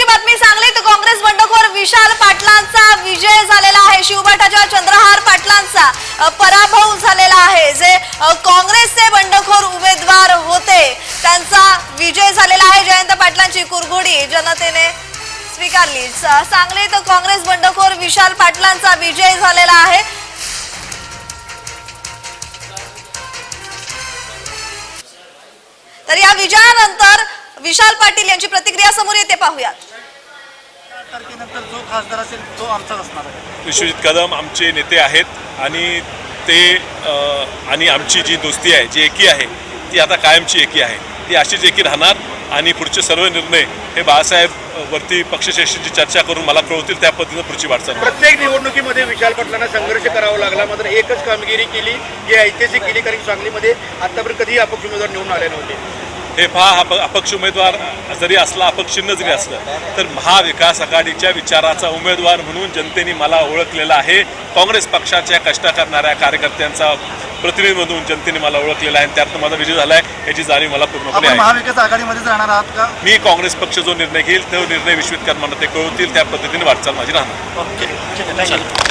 महत्वाची बातमी सांगलीत काँग्रेस बंडखोर विशाल पाटलांचा विजय झालेला आहे. शिवबाटाच्या चंद्रहार पाटलांचा पराभव झालेला आहे. जे काँग्रेसचे बंडखोर उमेदवार होते त्यांचा विजय झालेला आहे. जयंत पाटलांची कुरघोडी जनतेने स्वीकारली. सांगली सांगलीत काँग्रेस बंडखोर विशाल पाटलांचा विजय झालेला आहे. तर या विजयानंतर विशाल पाटील यांची प्रतिक्रिया समोर येते. पाहूयात. खासदार असेल तो आमचाच असणार आहे. विश्वजित कदम आमचे नेते आहेत आणि ते आणि आमची जी दोस्ती आहे जी एकी आहे ती आता कायमची एकी आहे. ती अशीच एकी राहणार आणि पुढचे सर्व निर्णय हे बाळासाहेब वरती पक्षश्रेष्ठींची चर्चा करून मला कळवतील त्या पद्धतीनं पुढची वाटचाल. प्रत्येक निवडणुकीमध्ये विशाल पाटलांना संघर्ष करावा लागला मात्र एकच कामगिरी केली जी ऐतिहासिक केली कारण सांगलीमध्ये आतापर्यंत कधीही अपक्ष उमेदवार निवडून आले नव्हते. हे पहा हा प- अपक्ष उमेदवार जरी असला अपक्ष चिन्ह जरी असलं तर महाविकास आघाडीच्या विचाराचा उमेदवार म्हणून जनतेने मला ओळखलेला आहे. काँग्रेस पक्षाच्या कष्ट करणाऱ्या कार्यकर्त्यांचा प्रतिनिधी म्हणून जनतेने मला ओळखलेला आहे. आणि त्यातनं माझा विजय झाला आहे याची जाणीव मला पूर्णपणे आहे. महाविकास आघाडीमध्येच राहणार आहात का? मी काँग्रेस पक्ष जो निर्णय घेईल तो निर्णय विश्वित करताना ते कळवतील. त्या पद्धतीने वाटचाल माझी राहणार.